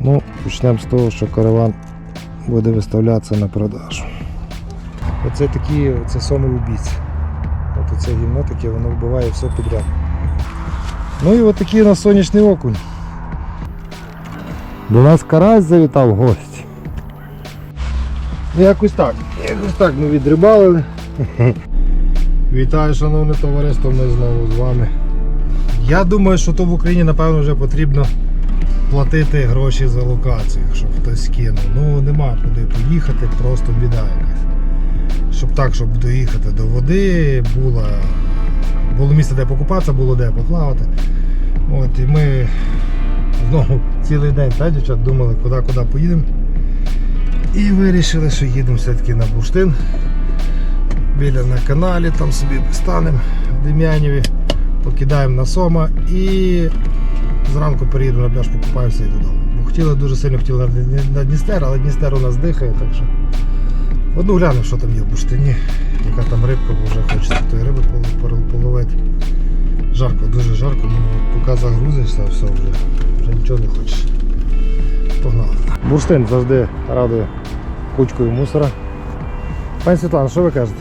Ну, почнемо з того, що караван буде виставлятися на продажу. Оце такі, це самоубійці. От оце гімно таке, воно вбиває все підряд. Ну і от такий у нас сонячний окунь. До нас карась завітав гості. Ну якось так. Якось так ми відрибалили. Вітаю, шановне товариство, ми знову з вами. Я думаю, що то в Україні, напевно, вже потрібно платити гроші за локацію, щоб хтось скинув. Ну нема куди поїхати, просто біда якась. Щоб так, щоб доїхати до води, було, було місце, де покупатися, було де поплавати. От, і ми знову цілий день та, дівчат, думали, куди куди поїдемо. І вирішили, що їдемо все-таки на бурштин. Біля на каналі, там собі станемо в Дем'янєві, покидаємо на Сома і зранку переїдемо на пляж, покупаємося і додому. Бо хотіли дуже сильно хотіли на, Дністер, але Дністер у нас дихає, так що. Одну глянемо, що там є в бурштині, яка там рибка, бо вже хочеться тої риби пол- пол- половити. Жарко, дуже жарко, ну поки загрузишся, все вже, вже нічого не хочеш. Погнали. Бурштин завжди радує кучкою мусора. Пані Світлана, що ви кажете?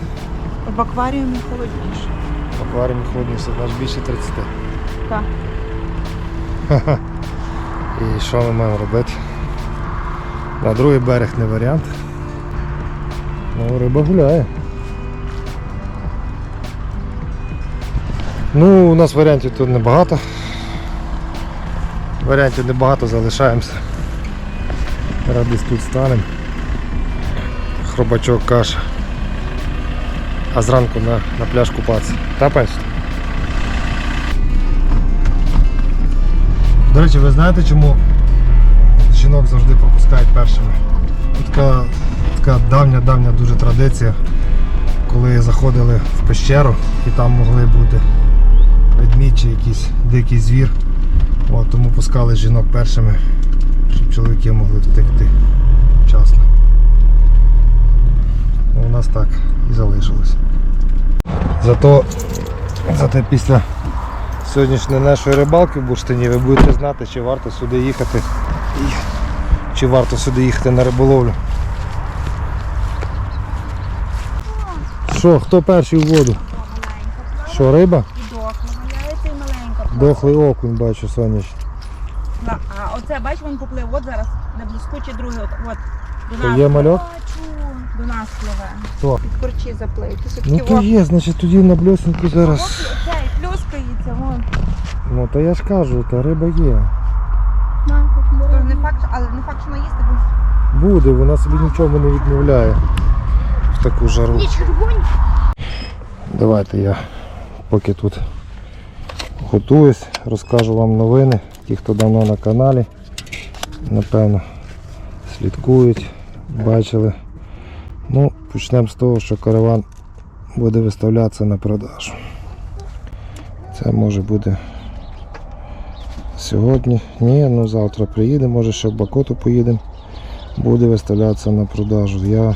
В акваріумі холодніше. В акваріумі холодніше, аж більше 30. Так. І що ми маємо робити? На другий берег не варіант. Ну, риба гуляє. Ну, у нас варіантів тут небагато. Варіантів небагато, залишаємося. Десь тут станемо. Хробачок каша. А зранку на, на пляж купатися. Та пані? До речі, ви знаєте, чому жінок завжди пропускають першими? Така, така давня-давня дуже традиція, коли заходили в пещеру і там могли бути ведмідь чи якийсь дикий звір. От, тому пускали жінок першими, щоб чоловіки могли втекти вчасно. Ну, у нас так і залишилось. Зато, зате після сьогоднішньої нашої рибалки в бурштині ви будете знати, чи варто сюди їхати. Чи варто сюди їхати на риболовлю. Що, хто перший в воду? Що, риба? І дохла валяється, і маленька. Дохлий окунь бачу сонячний. А оце, бач, він поплив, от зараз, де блискучий другий, от, от. До нас. є мальок? Бачу, до нас пливе. Хто? Під корчі заплив. Ну то є, значить тоді на бльосінку зараз. Цей, плюскається, вон. Ну то я ж кажу, та риба є. То не факт, але не факт, що наїсти буде. Буде, вона собі нічого не відмовляє в таку жару. Давайте я поки тут готуюсь, розкажу вам новини. Ті, хто давно на каналі, напевно, слідкують, бачили. Ну, почнемо з того, що караван буде виставлятися на продажу. Це може буде сьогодні. Ні, ну завтра приїдемо, може ще в Бакоту поїдемо. Буде виставлятися на продажу. Я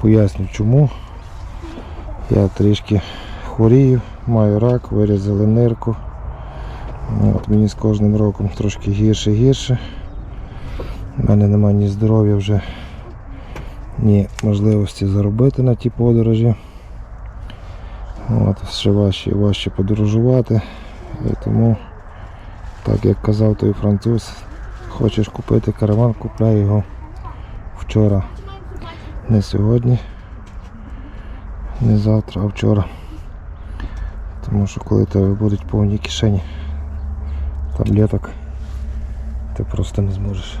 поясню чому. Я трішки хворію, маю рак, вирізали нирку. Ну, От мені з кожним роком трошки гірше гірше. У мене немає ні здоров'я вже, ні можливості заробити на ті подорожі. От, ще важче і важче подорожувати. І тому, так як казав той француз, хочеш купити караван, купляй його вчора. Не сьогодні не завтра, а вчора. Тому що коли тебе будуть повні кишені таблеток, ти просто не зможеш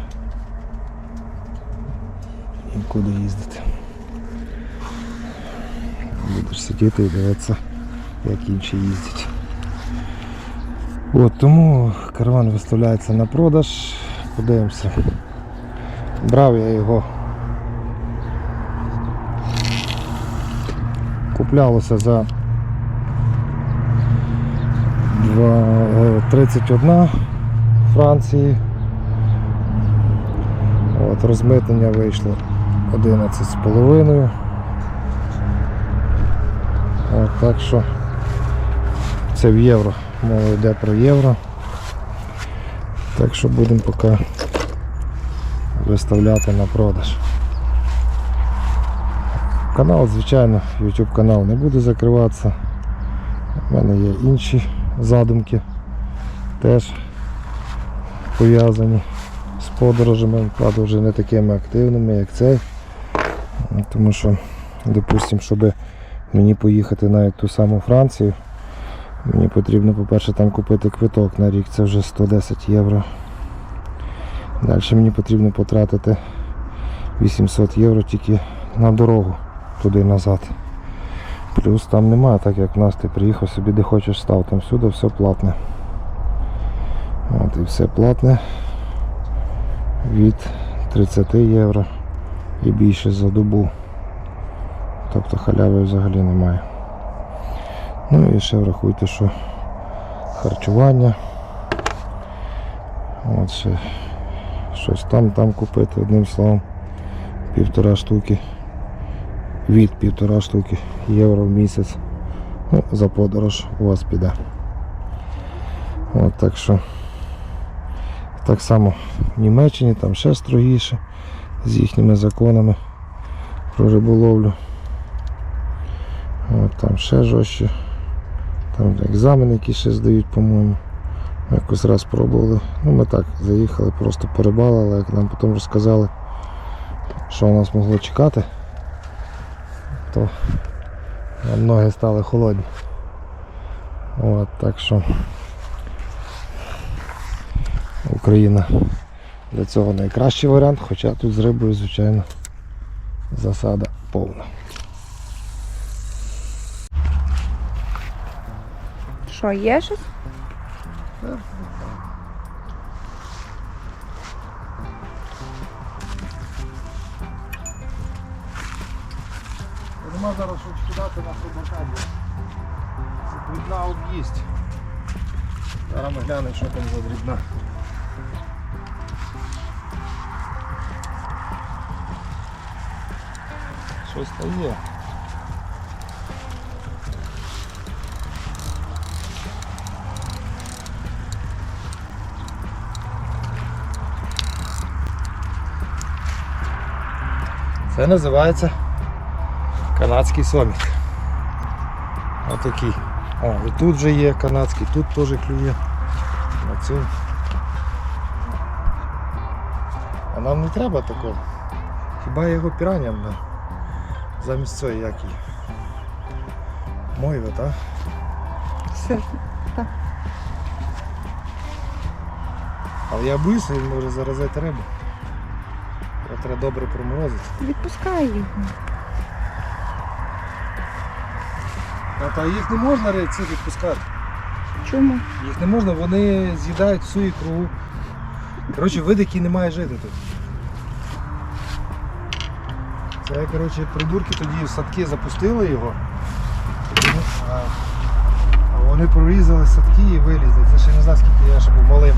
нікуди їздити. Будеш сидіти і дивитися, як інші їздять. От, тому караван виставляється на продаж. Подивимося. Брав я його куплялося за два- е, 31 Франції. От, розмитнення вийшло 11,5. Так що це в євро. Мова йде про євро. Так що будемо поки виставляти на продаж. Канал, звичайно, YouTube канал не буде закриватися. У мене є інші задумки, теж пов'язані з подорожами, правда вже не такими активними, як цей. Тому що, допустимо, щоб мені поїхати навіть ту саму Францію, мені потрібно, по-перше, там купити квиток на рік, це вже 110 євро. Далі мені потрібно потратити 800 євро тільки на дорогу туди назад. Плюс там немає, так як в нас ти приїхав собі де хочеш став, там всюди все платне. От і все платне від 30 євро і більше за добу. Тобто халяви взагалі немає. Ну і ще врахуйте, що харчування. От щось там, там купити, одним словом, півтора штуки, від півтора штуки євро в місяць. Ну, за подорож у вас піде. От так що так само в Німеччині там ще строгіше з їхніми законами про риболовлю. От там ще жорстче. Там екзамени які ще здають, по-моєму. Якось раз пробували. Ну ми так заїхали, просто порибали, як нам потім розказали, що нас могло чекати, то нам ноги стали холодні. От, так що Україна для цього найкращий варіант, хоча тут з рибою, звичайно, засада повна. Що, є щось? Нема зараз що кидати на собака, дрібна об'їсть. Зараз ми глянемо, що там за дрібна. Щось там є. Це називається канадський сомік. Отакий. О, і тут вже є канадський, тут теж клює. На цю. А нам не треба такого. Хіба його піранням на замість цієї як її? Мойви, так? Все. Але я боюся, він може заразити рибу. Треба добре проморозити. Відпускай його. А та їх не можна цих відпускати. Чому? Їх не можна, вони з'їдають всю ікру. Коротше, вид, який не має жити тут. Це, коротше, придурки тоді в садки запустили його. А а вони прорізали садки і вилізли. Це ще не знаю, скільки я ще був малим.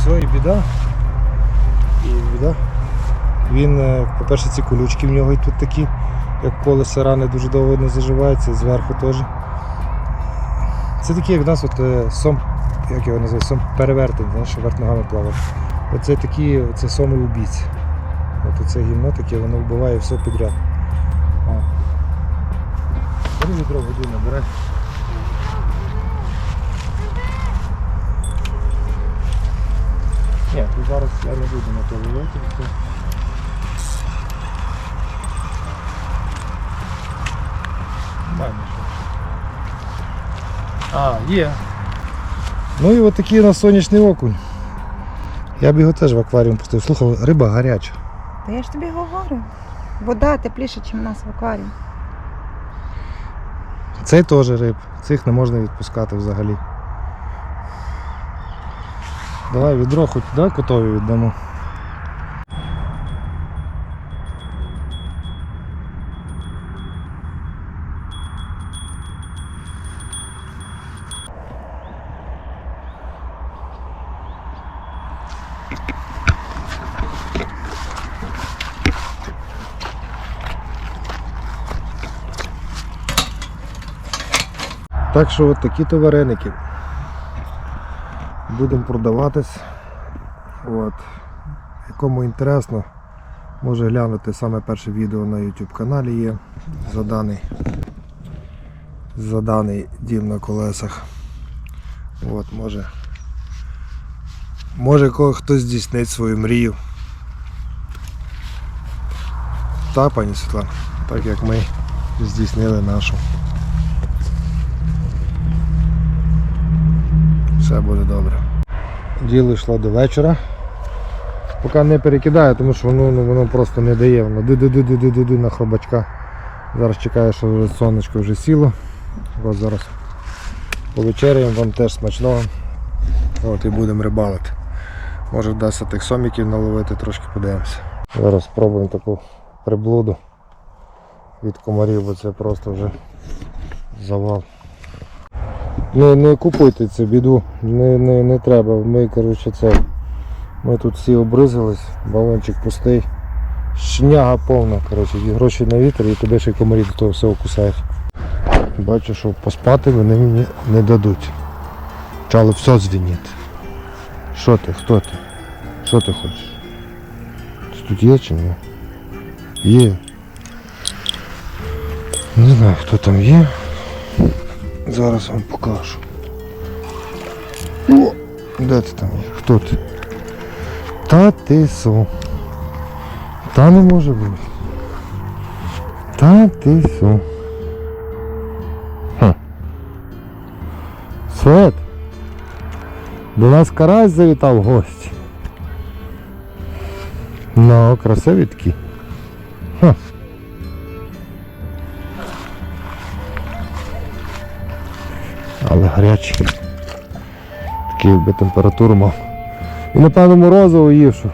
Все, і біда. І біда. Він, е, по-перше, ці колючки в нього і тут такі як колесо рани дуже довго не заживається, і зверху теж. Це такий, як в нас от, е, сом, як його називають, сом перевертень, знаєш, що вверх ногами плаває. Оце такі, це соми убійці. От оце гімно таке, воно вбиває все підряд. О. Бери відро води набирай. Зараз я не буду на то нічого. А, є. Ну і от такий у нас сонячний окунь. Я б його теж в акваріум пустив. Слухай, риба гаряча. Та я ж тобі говорю. Вода тепліша, ніж у нас в акваріумі. Цей теж риб. Цих не можна відпускати взагалі. Давай відро хоч да, котові віддамо. Так що от такі то вареники. Будемо продаватись. От. Якому інтересно, може глянути саме перше відео на YouTube каналі є за даний, за даний дім на колесах. От, може. Може ко- хтось здійснить свою мрію. Та, пані Світлана, так як ми здійснили нашу. Все буде добре. Діло йшло до вечора. Поки не перекидаю, тому що воно, ну, воно просто не дає. Воно ди-ди-ди-ди-ди-ди на хробачка. Зараз чекаю, що сонечко вже сіло. От зараз повечеряємо, вам теж смачного. От і будемо рибалити. Може вдасться тих соміків наловити, трошки подивимося. Зараз спробуємо таку приблуду від комарів, бо це просто вже завал. Не, не купуйте цю біду, не, не, не треба. Ми, коротше, це. Ми тут всі обризались, балончик пустий. Шняга повна, коротше, гроші на вітер і тебе ще й комарі до того всього кусають. Бачу, що поспати вони мені не дадуть. Почало все дзвініти. Що ти? Хто ти? Що ти хочеш? Тут є чи ні? Є. Не знаю, хто там є. Зараз вам покажу. О, де ти там є? Хто ти? Та ти су. Та не може бути. Та ти. Хм. Свет. До нас карась завітав в гості. Ну, красиві такі. Але гарячий. Такий якби температуру мав. І напевно морозиво їв, що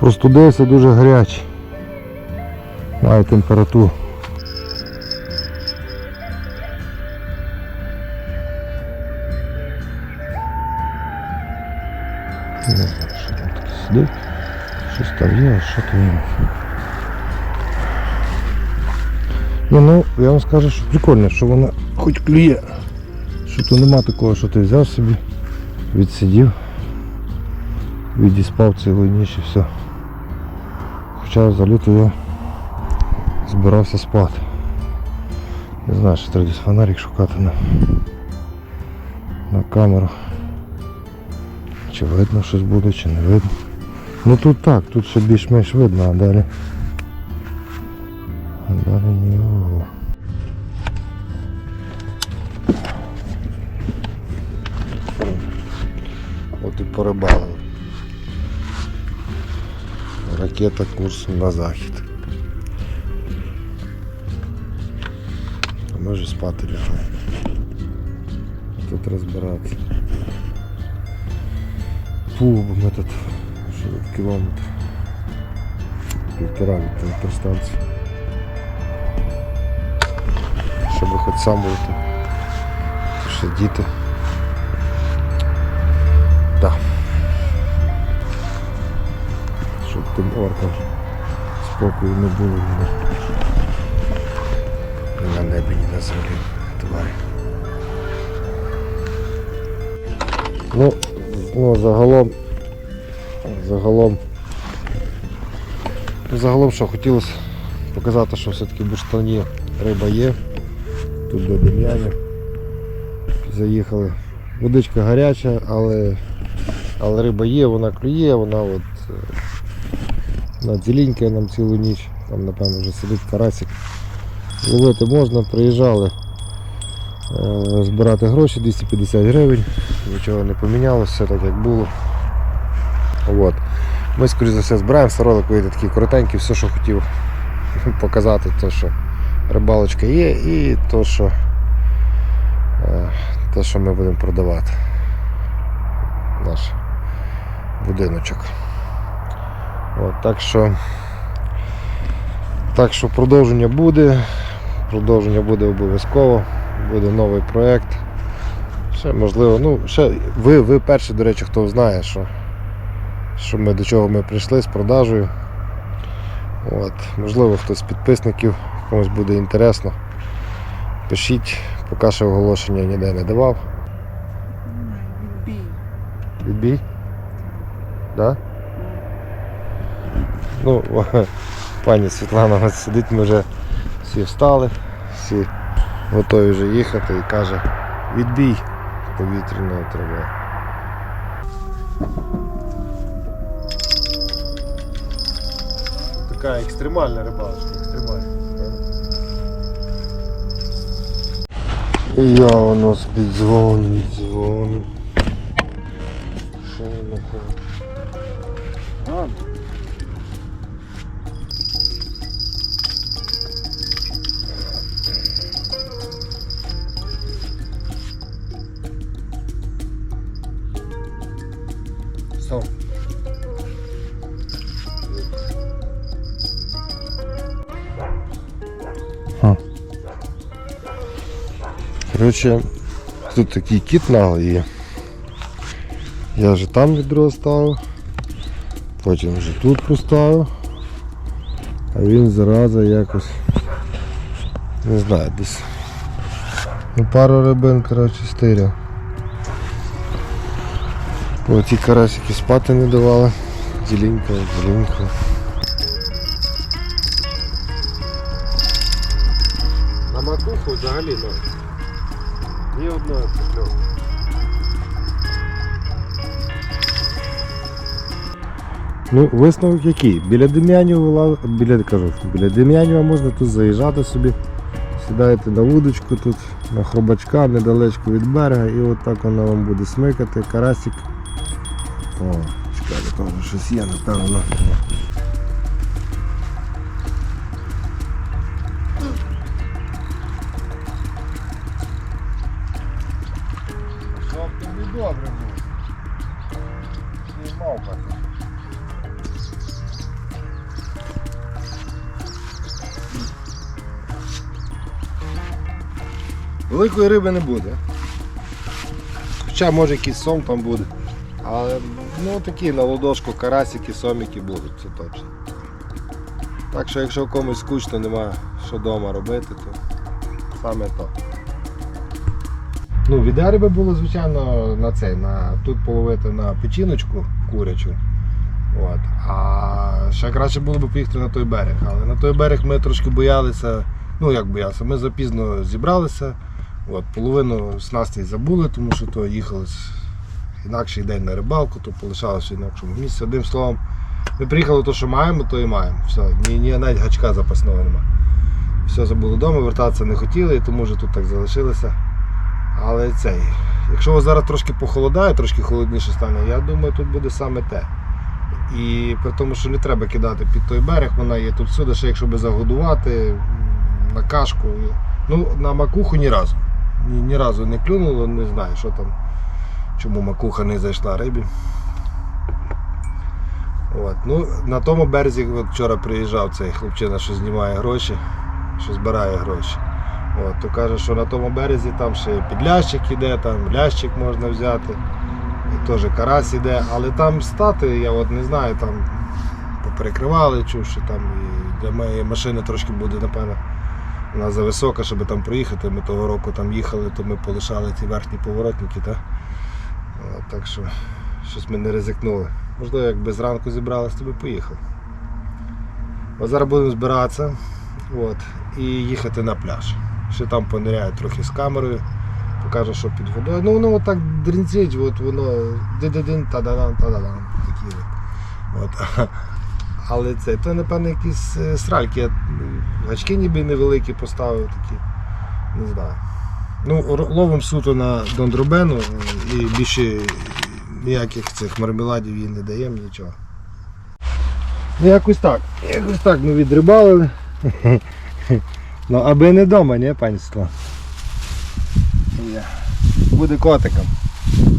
простудився дуже гарячий. Має температуру. Не знаю, що там таке сидить. Щось там є, а що там є. Ну, ну, я вам скажу, що прикольно, що вона хоч клює. Що то нема такого, що ти взяв собі, відсидів, відіспав цілу ніч і все. Хоча взагалі-то я збирався спати. Не знаю, що треба фонарик шукати на, на камеру. Чи видно щось буде, чи не видно. Ну тут так, тут ще більш-менш видно, а далі. А далі ні. От і порибалили. Ракета курсом на захід. А ми вже спати лягаємо. Тут розбиратися. Фу, бо ми тут що тут кілометр. Півтора від електростанції. Щоб хоч сам бути. Ще діти. Тим оркам спокою не було ні на, небі, ні на землі. Тварі. Ну, ну загалом. Загалом. Загалом що хотілося показати, що все-таки в Буштані риба є. Тут до Дем'янів. Заїхали. Водичка гаряча, але, але риба є, вона клює, вона от е, на дзілінька нам цілу ніч, там напевно вже сидить карасик. Ловити можна, приїжджали е, збирати гроші 250 гривень, нічого не помінялося, все так як було. От. Ми скоріш за все збираємося, ролик вийде такий коротенький, все, що хотів показати, то що рибалочка є і то, що, е, те, що ми будемо продавати. Наш будиночок. От, так що так що продовження буде, продовження буде обов'язково, буде новий проєкт. Ще можливо, ну, ще ви, ви перші, до речі, хто знає, що, що ми до чого ми прийшли з продажею. От, можливо, хтось з підписників комусь буде інтересно. Пишіть, поки що оголошення ніде не давав. Бій. Відбій? Да? Ну, пані Світлана ось сидить, ми вже всі встали, всі готові вже їхати і каже, відбій повітряної тривоги. Така екстремальна рибалочка, екстремальна. І я у нас під дзвоном, дзвоном. Що не Коротше, тут такий кіт наглий є. Я вже там відро ставив, потім вже тут поставив, а він зараза якось не знаю, десь ну, пару рибин, коротше, стиряв. Бо ті карасики спати не давали. Ділінька, ділінька. На макуху взагалі ну, ні одного покльову. Ну, висновок який? Біля Дем'янєва, біля, кажу, біля Дем'янєва можна тут заїжджати собі, сідаєте на вудочку тут, на хробачка, недалечко від берега, і от так воно вам буде смикати, карасик. О, чекайте, там щось є, напевно. Великої риби не буде. Хоча може якийсь сом там буде. Але ну такі на ладошку карасики, соміки будуть, це точно. Так що якщо комусь скучно, немає що вдома робити, то саме то. Ну, від риби було, звичайно, на цей, на, тут половити на печіночку курячу. От. А ще краще було б поїхати на той берег. Але на той берег ми трошки боялися, ну як боялися, ми запізно зібралися. От, половину снастей забули, тому що то їхали інакший день на рибалку, то полишалося в інакшому місці. Одним словом, ми приїхали то, що маємо, то і маємо. Все, ні, ні навіть гачка запасного нема. Все забули вдома, вертатися не хотіли, і тому вже тут так залишилися. Але цей, якщо зараз трошки похолодає, трошки холодніше стане, я думаю, тут буде саме те. І при тому, що не треба кидати під той берег, вона є тут всюди, ще якщо би загодувати на кашку. Ну, на макуху ні разу. Ні, ні разу не клюнуло, не знаю, що там, чому макуха не зайшла рибі. От. Ну, на тому березі от вчора приїжджав цей хлопчина, що знімає гроші, що збирає гроші. От, то каже, що на тому березі там ще підлящик іде, там лящик можна взяти, і теж карась іде, але там стати, я от не знаю, там поперекривали, чув, що там і для моєї машини трошки буде, напевно, вона зависока, щоб там проїхати. Ми того року там їхали, то ми полишали ті верхні поворотники. Та? Так що щось ми не ризикнули. Можливо, якби зранку зібралися, то би поїхали. От зараз будемо збиратися от, і їхати на пляж. Ще там пониряю трохи з камерою, покажу, що під водою. Ну воно отак от воно дидидин, та-да-дан, та-да-дан. Такі от. Але це, то напевно якісь е, сральки. Я гачки ніби невеликі поставив такі. Не знаю. Ну, ловим суто на дондробену е, і більше ніяких цих мармеладів їй не даємо нічого. Ну якось так. Якось так ми відрибалили. Ну, аби не вдома, ні, панство? Буде котиком.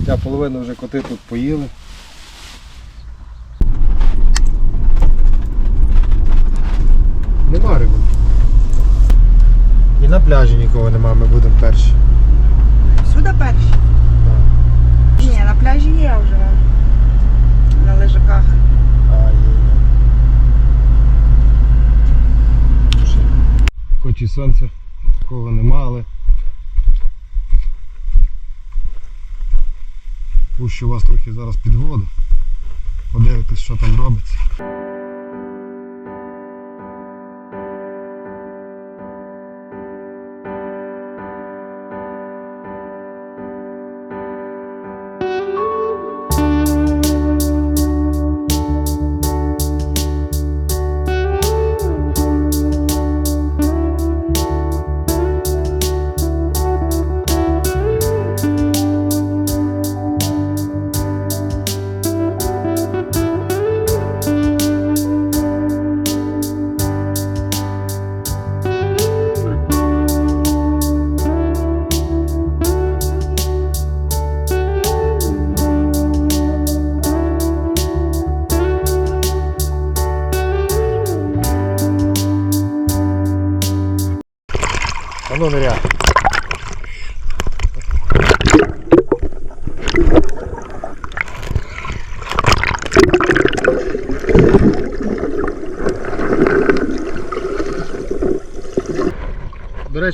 Ця половина вже коти тут поїли. Нема риби. І на пляжі нікого нема, ми будемо перші. Сюди перші. Ні, на пляжі є вже. На лежаках. Хоч і сонця такого нема, але Пущу вас трохи зараз під воду. Подивитись, що там робиться.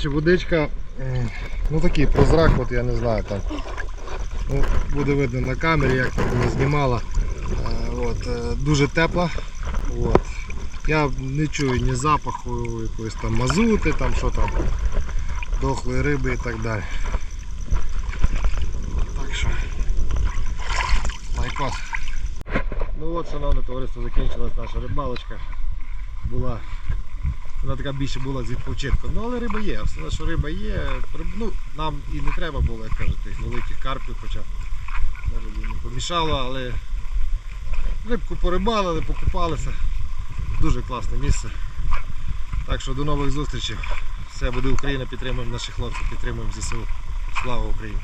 Речі, водичка, ну такий прозрак, от я не знаю там. Ну, буде видно на камері, як вона знімала. Е, От, е, дуже тепла. От. Я не чую ні запаху якоїсь там мазути, там що там, дохлої риби і так далі. Так що, лайкос. Ну от, шановне товариство, закінчилась наша рибалочка. Була, вона така більше була з відпочинком. Ну але риба є, все, що риба є. Ну, нам і не треба було, як кажуть, тих великих карпів, хоча може не помішало, але рибку порибалили, покупалися. Дуже класне місце. Так що до нових зустрічей. Все буде Україна, підтримуємо наших хлопців, підтримуємо ЗСУ. Слава Україні!